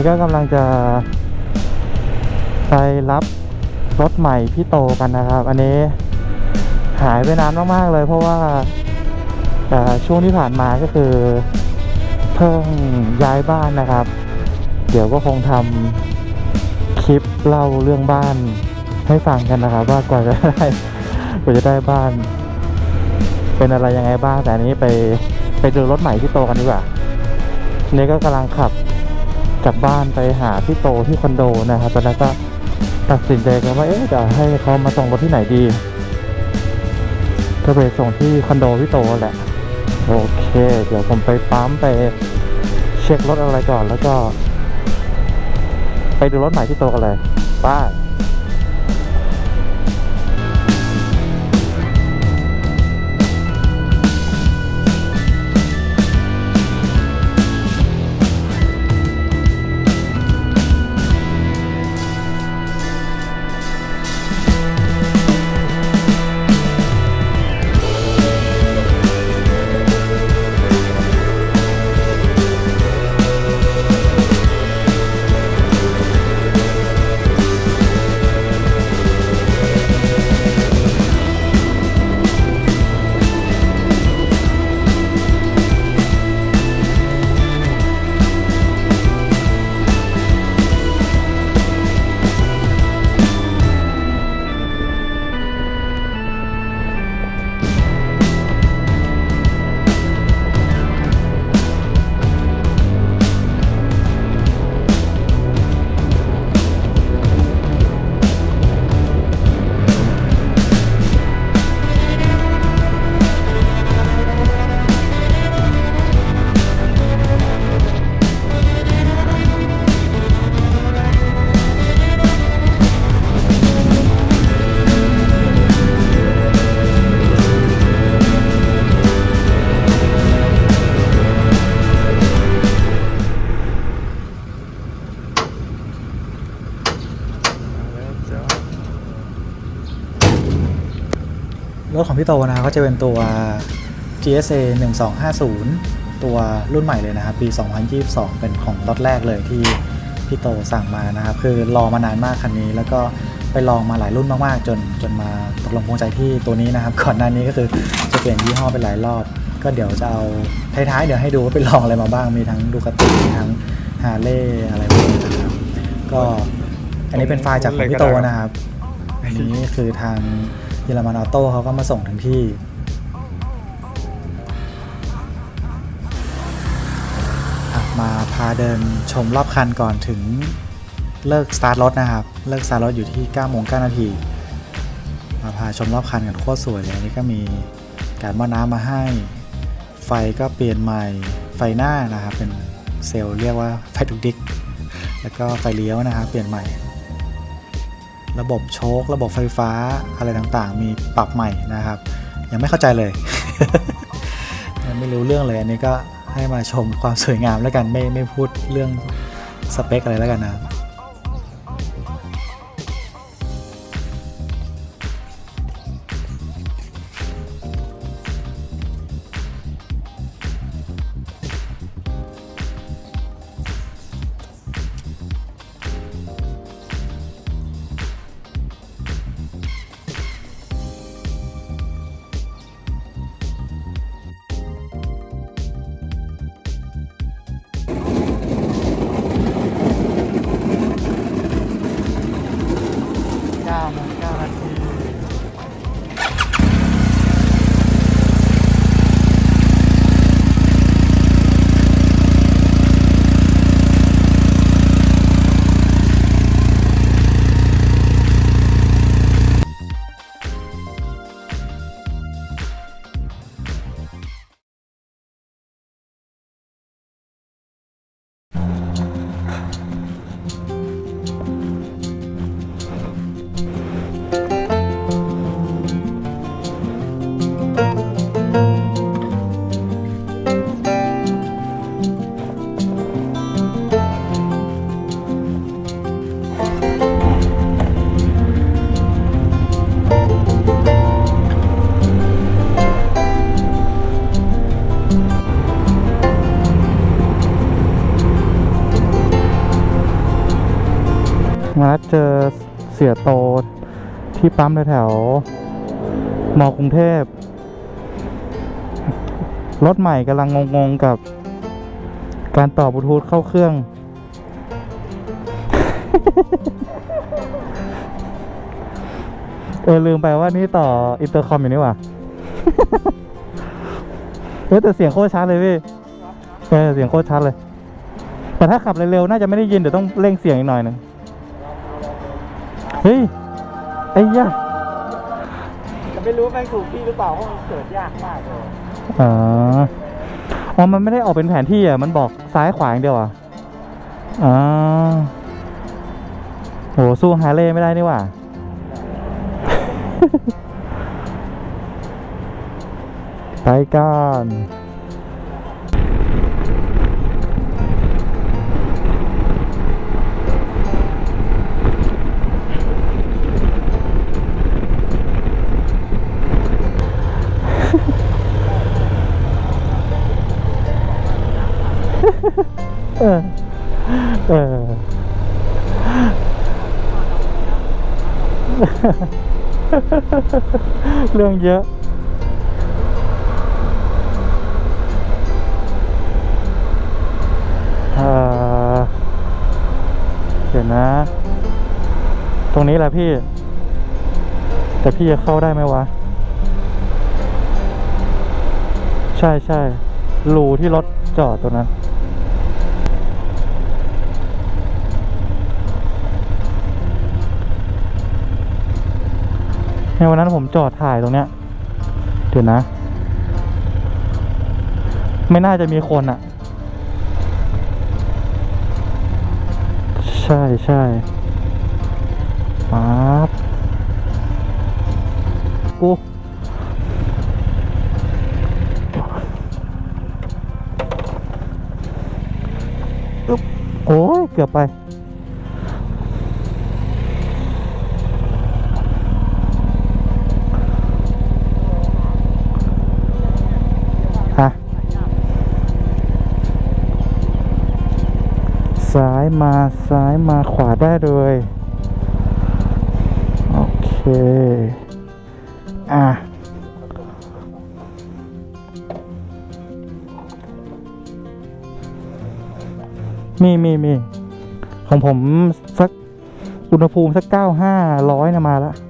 นี้ก็กำลังจะ ไปรับรถใหม่พี่โตกันนะครับ อันนี้หายไปนานมากๆเลย เพราะว่าช่วงที่ผ่านมาก็คือ เพิ่งย้ายบ้านนะครับ เดี๋ยวก็คงทำคลิปเล่าเรื่องบ้านให้ฟังกันนะครับ ว่ากว่าจะได้กว่าจะได้บ้าน เป็นอะไรยังไงบ้างแต่อันนี้ไปไปดูรถใหม่พี่โตกันดีกว่านี่ก็กำลังขับ จากบ้านไปหาพี่โตที่คอนโดนะครับตอนแรกก็ตัดสินใจกันว่าเอ๊ะจะให้เขามาส่งรถที่ไหนดี ก็ไปส่งที่คอนโดพี่โตแหละ โอเค เดี๋ยวผมไปปั๊มไปเช็ครถอะไรก่อนแล้วก็ ไปดูรถใหม่ที่โตกันเลยไป้าย พี่โตนะก็จะเป็นตัว GSA 1250 ตัวรุ่นใหม่เลยนะครับ ปี 2022 เป็นของรถแรกเลยที่พี่โตสั่งมานะครับ คือรอมานานมากคันนี้ แล้วก็ไปลองมาหลายรุ่นมากๆ จนจนมาตกลงปรงใจที่ตัวนี้นะครับ ก่อนหน้านี้ก็คือจะเปลี่ยนยี่ห้อไปหลายรอบ ก็เดี๋ยวจะเอาท้ายๆ เดี๋ยวให้ดูว่าไปลองอะไรมาบ้าง มีทั้งดูคาติมีทั้งฮาร์เลย์อะไรพวกนี้นะครับ ก็อันนี้เป็นไฟล์จากของพี่โตนะครับ อันนี้คือทาง เยอรมันออโต้เขาก็มาส่งถึงที่ มาพาเดินชมรอบคันก่อนถึงเลิกสตาร์ทรถนะครับ เลิกสตาร์ทรถอยู่ที่9โมง9นาที มาพาชมรอบคันกันโคตรสวยเลยนนี้ก็มีการม้อน้ำมาให้ ไฟก็เปลี่ยนใหม่ ไฟหน้านะครับเป็นเซลล์เรียกว่าไฟทุกดิก แล้วก็ไฟเลี้ยวนะครับเปลี่ยนใหม่ ระบบโชคระบบไฟฟ้าอะไรต่างๆ มีปรับใหม่นะครับ ยังไม่เข้าใจเลยยังไม่รู้เรื่องเลยอันนี้ก็ให้มาชมความสวยงามแล้วกันไม่ไม่พูดเรื่องสเปคอะไรแล้วกันนะครับ สียโตที่ปั๊มแถวมอกรุงเทพ รถใหม่กำลังงงๆกับการต่อบลูทูธเข้าเครื่อง เออ ลืมไปว่านี่ต่ออินเตอร์คอมอยู่นี่หว่าเออแต่เสียงโคตรชัดเลยพี่เออเสียงโคตรชัดเลย แต่ถ้าขับเร็วๆน่าจะไม่ได้ยินเดี๋ยวต้องเร่งเสียงอีกหน่อยหนึง เฮ้ย ไอ้ยะจะไม่รู้แม่งถูกที่หรือเปล่าเพราะมันเกิดยากมากเลยอ๋ออ๋อ มันไม่ได้ออกเป็นแผนที่อะ มันบอกซ้ายขวาอย่างเดียวอะอ๋อโหสู้ฮาร์เลย์ไม่ได้นี่หว่า ไปกัน เออเออเรื่องเยอะเอ่อเดี๋ยวนะ ตรงนี้แหละพี่ แต่พี่จะเข้าได้ไหมวะ ใช่ใช่รูที่รถจอดตรงนั้น ในวันนั้นผมจอดถ่ายตรงเนี้ยเดี๋ยวนะ ไม่น่าจะมีคนอะใช่ใช่ปั๊บกูอึ๊บโอ้ยเกือบไป ซ้ายมาซ้ายมาขวาได้เลย โอเค อะ มีมีมีของผมสักอุณหภูมิสักเก้าห้าร้อยนะมาแล้วอันนี้ก็จะ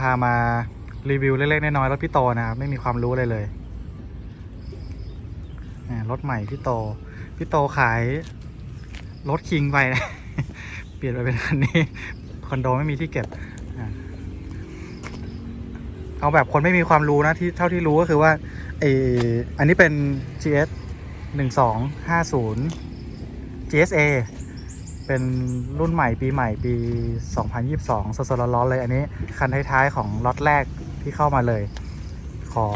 พามารีวิวเล็กๆน้อยๆรถพี่โตนะครับไม่มีความรู้เลยเลยรถใหม่พี่โต พี่โตขายรถคิงไปนะ เปลี่ยนไปเป็นคันนี้คอนโดไม่มีที่เก็บ เอาแบบคนไม่มีความรู้นะที่เท่าที่รู้ก็คือว่าไออันนี้เป็น GS หนึ่งสองห้าศูนย์ GSA เป็นรุ่นใหม่ปีใหม่ปี 2022 สดๆร้อนๆเลยอันนี้ คันท้ายๆของล็อตแรกที่เข้ามาเลย ขอ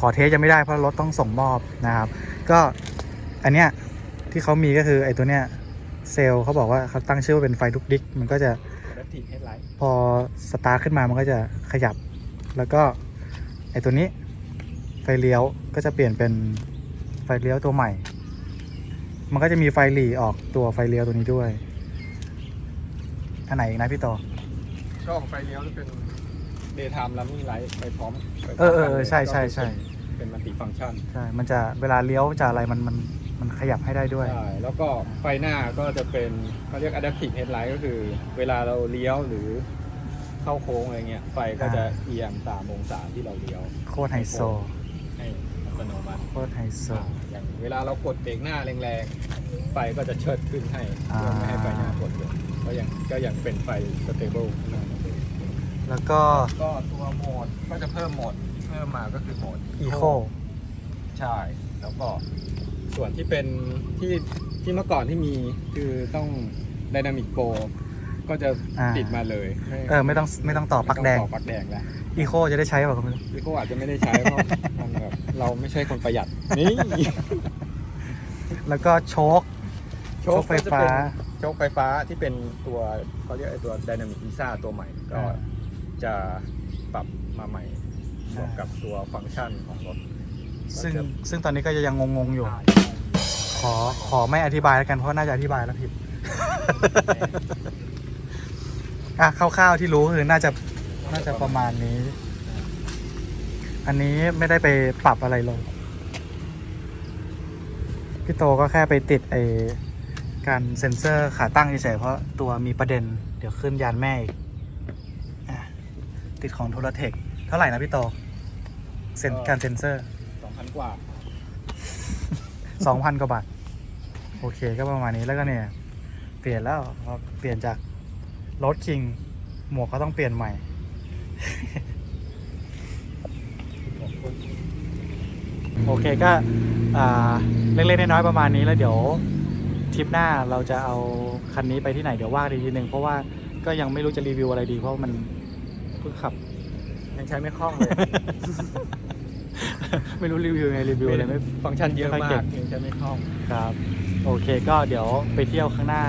ขอเทสยังไม่ได้เพราะรถต้องส่งมอบนะครับ ก็อันเนี้ยที่เขามีก็คือไอ้ตัวเนี้ยเซลล์เขาบอกว่าเขาตั้งชื่อว่าเป็นไฟลุกดิก มันก็จะแล้วถีบเฮดไลท์พอสตาร์ทขึ้นมามันก็จะขยับ แล้วก็ไอ้ตัวนี้ไฟเลี้ยวก็จะเปลี่ยนเป็นไฟเลี้ยวตัวใหม่ มันก็จะมีไฟหลีออกตัวไฟเลี้ยวตัวนี้ด้วย อันไหนอีกนะพี่โตก็ไฟเลี้ยวจะเป็น daytime running light ไปพร้อมไปพร้มเออเออเออกันลยใช่ใช่ใช่เป็นมัลติฟังก์ชันใช่ มันจะเวลาเลี้ยวจะอะไรมันมันมันขยับให้ได้ด้วย ใช่แล้วก็ไฟหน้าก็จะเป็นเขาเรียก adaptive headlight ก็คือ เวลาเราเลี้ยวหรือเข้าโค้งอะไรเงี้ยไฟก็จะเอียงตามองศาที่เราเลี้ยวโคตรไฮโซให้อัตโนมัติโคตรไฮโซ อ่าอย่าง เวลาเรากดเบรกหน้าแรงๆ ไฟก็จะเชิดขึ้นให้อ่าเพื่อไม่ให้ไฟหน้ากดเลยก็ยังก็ยังเป็นไฟสเตเบิลข้างหน้าเหมือนเดิมแล้วก็ก็ตัวโหมดก็จะเพิ่มโหมดที่เพิ่มมาก็คือโหมด Eco ใช่ แล้วก็ส่วนที่เป็นที่ที่เมื่อก่อนที่มีคือต้อง Dynamic Pro ก็จะอ่าติดมาเลย เออ ไม่ต้องไม่ต้องต่อปลั๊กแดงไม่ต้องต่อปลั๊กแดงแล้วอีโคจะได้ใช้เปล่าก็ไม่รู้พี่ก็อาจจะไม่ได้ใช้เพราะมันแบบ เราไม่ใช่คนประหยัด นี่ แล้วก็โชค โชคไฟฟ้าก็จะเป็นโชคไฟฟ้าที่เป็นตัวเขาเรียกไอ้ตัว Dynamic i s a ตัวใหม่ ก็อ่าจะปรับมาใหม่บวกอ่ากักับตัวฟังก์ชันของรถ ซึ่งก็จะซึ่งตอนนี้ก็จะยังงงๆอยู่ใช่ขอขอไม่อธิบายแล้วกันเพราะน่าจะอธิบายแล้วผิดอะคร่าวๆที่รู้คือน่าจะน่าจะประมาณนี้ อันนี้ไม่ได้ไปปรับอะไรลง พี่โตก็แค่ไปติดไอการเซ็นเซอร์ขาตั้งเฉยๆเพราะตัวมีประเด็น เดี๋ยวขึ้นยานแม่อีกอะติดของโทรเทคเท่าไหร่นะพี่โตเซ็นการเซ็นเซอร์สองพันกว่า สองพันกว่าบาท โอเคก็ประมาณนี้แล้วก็เนี่ย เปลี่ยนแล้วพอเปลี่ยนจากรถคิง หมวกก็ต้องเปลี่ยนใหม่ โอเคก็อ่าเล็กๆน้อยๆประมาณนี้แล้วเดี๋ยวทริปหน้าเราจะเอาคันนี้ไปที่ไหนเดี๋ยวว่ากันอีกทีหนึ่งเพราะว่าก็ยังไม่รู้จะรีวิวอะไรดี เพราะมันเพิ่งขับ ยังใช้ไม่คล่องเลย ไม่รู้รีวิวไงรีวิวอะไรไม่ฟังก์ชันเยอะไม่ค่อยมาเก่กงยังใช้ไม่คล่องครับ โอเคก็เดี๋ยวไปเที่ยวข้างหน้า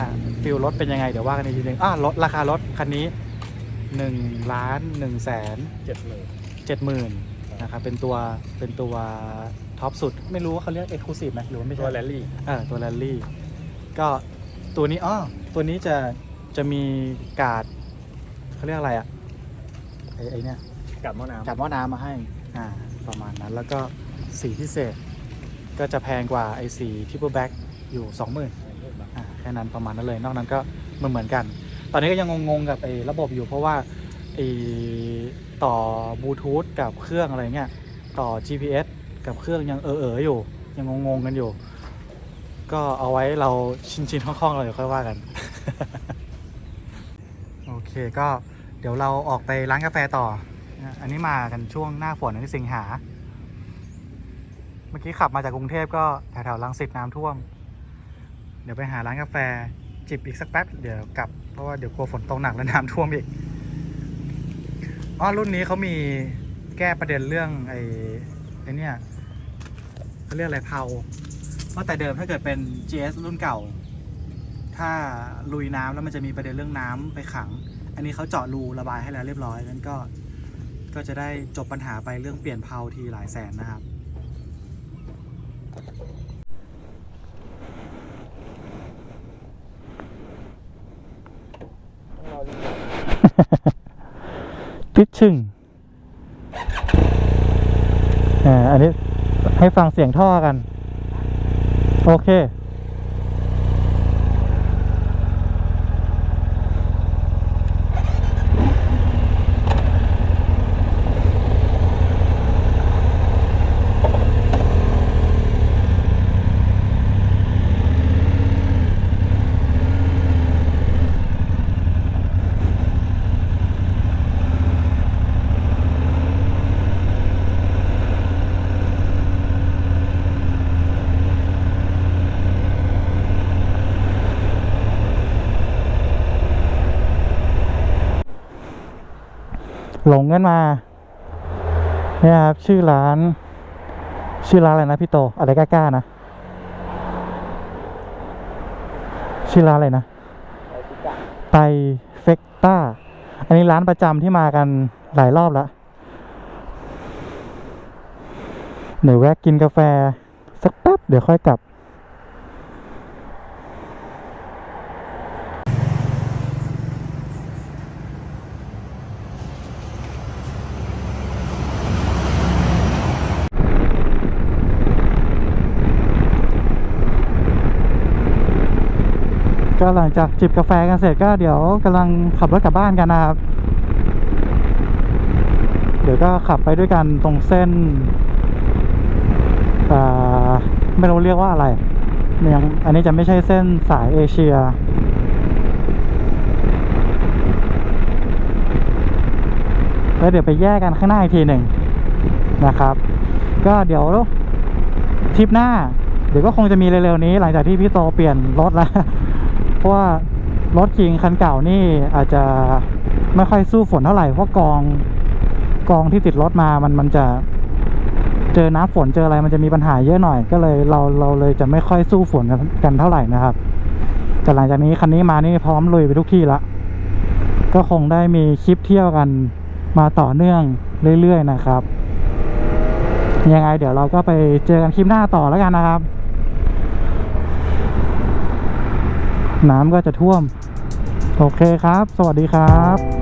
ฟิลรถเป็นยังไงเดี๋ยวว่ากันอีกทีหนึงอะรถราคารถคันนี้1ล้าน1แสนเจ็ดหมื่น7หมื่นนะครับเป็นตัวเป็นตัว ท็อปสุด ไม่รู้ว่าเขาเรียกเอ็กซ์คลูซีฟไหมหรือว่าไม่ตัใช่วแรลลี่เออตัวแรลลี่ ก็ตัวนี้อ้อตัวนี้จะจะมีการ์ดเขาเรียกอะไรอะไอ้ไอ้เนี่ยกับหม้อน้ำจับหม้อน้ำมาให้อ่าประมาณนั้นแล้วก็สีพิเศษ ก็จะแพงกว่าไอ้สีทิปเปิลแบ็กอยู่ 20,000อ่าแค่นั้นประมาณนั้นเลย นอกนั้นก็เหมือนเหมือนกัน ตอนนี้ก็ยังงงๆกับไอ้ระบบอยู่เพราะว่าไอ้ต่อบลูทูธกับเครื่องอะไรเงี้ยต่อ GPS กับเครื่องยังเออๆอออยู่ ยังงงๆกันอยู่ ก็เอาไว้เราชินๆคล่องๆเราเดี๋ยวค่อยว่ากัน โอเคก็เดี๋ยวเราออกไปร้านกาแฟต่อ อันนี้มากันช่วงหน้าฝนอันสิงหา เมื่อกี้ขับมาจากกรุงเทพก็แถวๆลังสิตน้ำท่วม เดี๋ยวไปหาร้านกาแฟจิบอีกสักแป๊บเดี๋ยวกลับเพราะว่าเดี๋ยวกลัวฝนตกหนักแล้วน้ำท่วมอีกอ๋อรุ่นนี้เขามีแก้ประเด็นเรื่องไอ้ไอ้เนี่ย เขาเรียกอะไรเพาเพราะแต่เดิมถ้าเกิดเป็น GS รุ่นเก่า ถ้าลุยน้ำแล้วมันจะมีประเด็นเรื่องน้ำไปขัง อันนี้เขาเจาะรูระบายให้แล้วเรียบร้อยงั้นก็ก็จะได้จบปัญหาไปเรื่องเปลี่ยนเพาทีหลายแสนนะครับติดชึ่งอ่าอันนี้ ให้ฟังเสียงท่อกัน โอเค หลงกันมาเนี่ยครับชื่อร้าน ชื่อร้านอะไรนะพี่โตอะไรกล้าๆนะชื่อร้านอะไรนะไตเฟกต้าอันนี้ร้านประจำที่มากันหลายรอบแล้วเดี๋ยวแวะกินกาแฟ สักแป๊บเดี๋ยวค่อยกลับ ก็หลังจากจิบกาแฟกันเสร็จก็เดี๋ยวกำลังขับรถกลับบ้านกันนะครับ เดี๋ยวก็ขับไปด้วยกันตรงเส้นอ่าไม่รู้เรียกว่าอะไรยังอันนี้จะไม่ใช่เส้นสายเอเชีย แล้วเดี๋ยวไปแยกกันข้างหน้าอีกทีหนึ่งนะครับ ก็เดี๋ยวทริปหน้า เดี๋ยวก็คงจะมีเร็วๆนี้ หลังจากที่พี่โตเปลี่ยนรถแล้ว เพราะว่ารถคิงคันเก่านี่อาจจะไม่ค่อยสู้ฝนเท่าไหร่เพราะกองกองที่ติดรถมามันมันจะเจอน้ำฝนเจออะไรมันจะมีปัญหาเยอะหน่อย ก็เลยเราเราเลยจะไม่ค่อยสู้ฝนกันกันเท่าไหร่นะครับแต่หลังจากนี้คันนี้มานี่พร้อมลุยไปทุกที่ละก็คงได้มีคลิปเที่ยวกันมาต่อเนื่องเรื่อยๆนะครับ ยังไงเดี๋ยวเราก็ไปเจอกันคลิปหน้าต่อแล้วกันนะครับ น้ำก็จะท่วม โอเคครับ สวัสดีครับ